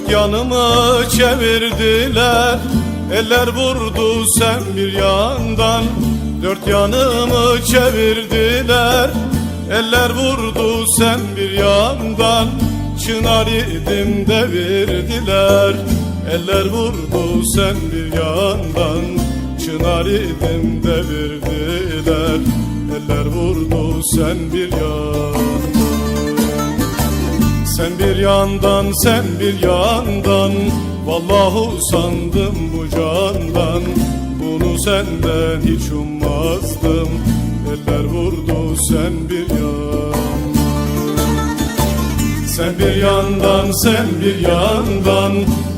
Dört yanımı çevirdiler. Eller vurdu sen bir yandan. Dört yanımı çevirdiler. Eller vurdu sen bir yandan. Çınar idim devirdiler. Eller vurdu sen bir yandan. Çınar idim devirdiler. Eller vurdu sen bir yandan sen bir yandan sen bir yandan. Vallahi usandım bu candan. Bunu senden hiç ummazdım. Eller vurdu sen bir yandan Sen bir yandan sen bir yandan.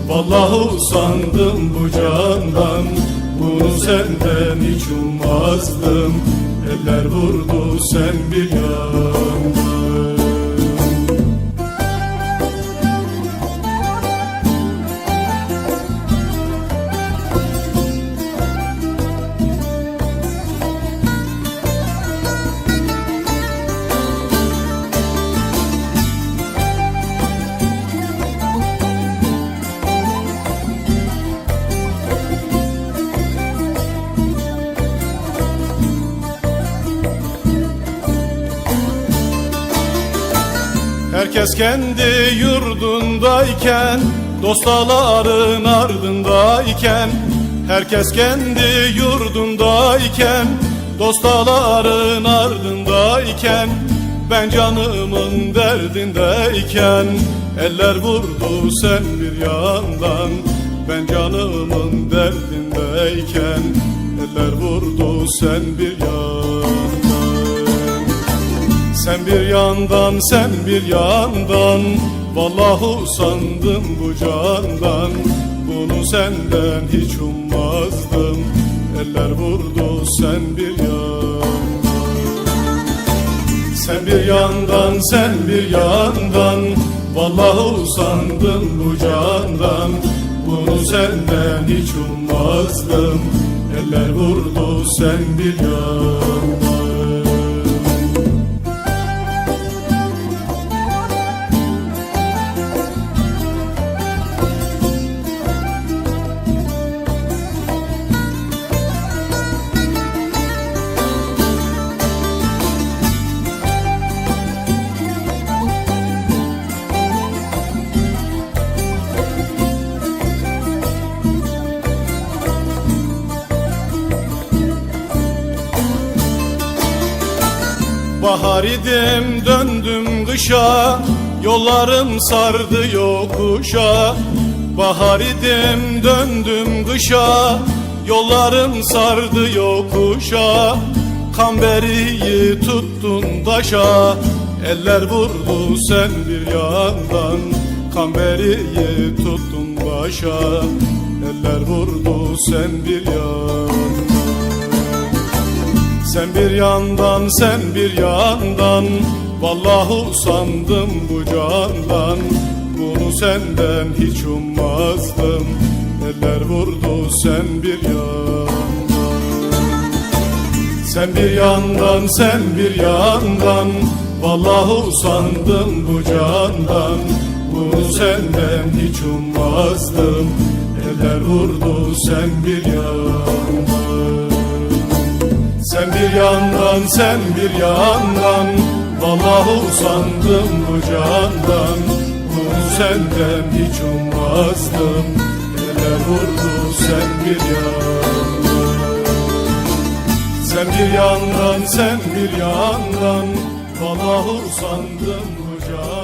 Vallahi usandım bu candan. Bunu senden hiç ummazdım. Eller vurdu sen bir yandan Herkes kendi yurdundayken Dostaların ardındayken Herkes kendi yurdundayken Dostaların ardındayken Ben canımın derdindeyken Eller vurdu sen bir yandan Ben canımın derdindeyken Eller vurdu sen bir yandan sen bir yandan sen bir yandan. Vallahi usandım bu candan. Bunu senden hiç ummazdım. Eller vurdu sen bir yandan. Sen bir yandan sen bir yandan. Vallahi usandım bu candan. Bunu senden hiç ummazdım. Eller vurdu sen bir yandan Bahar idim döndüm kışa Yollarım sardı yokuşa. Bahar idim döndüm kışa Yollarım sardı yokuşa. Kamberiyi tuttun taşa Eller vurdu sen bir yandan. Kamberiyi tuttun başa Eller vurdu sen bir yandan sen bir yandan sen bir yandan. Vallahi usandım bu candan. Bunu senden hiç ummazdım. Eller vurdu sen bir yandan. Sen bir yandan sen bir yandan. Vallahi usandım bu candan. Bunu senden hiç ummazdım. Eller vurdu sen bir yandan sen bir yandan sen bir yandan. Vallahi usandım bu candan. Bunu senden hiç ummazdım. Ele vurdu sen bir yandan. Sen bir yandan sen bir yandan. Vallahi usandım bu candan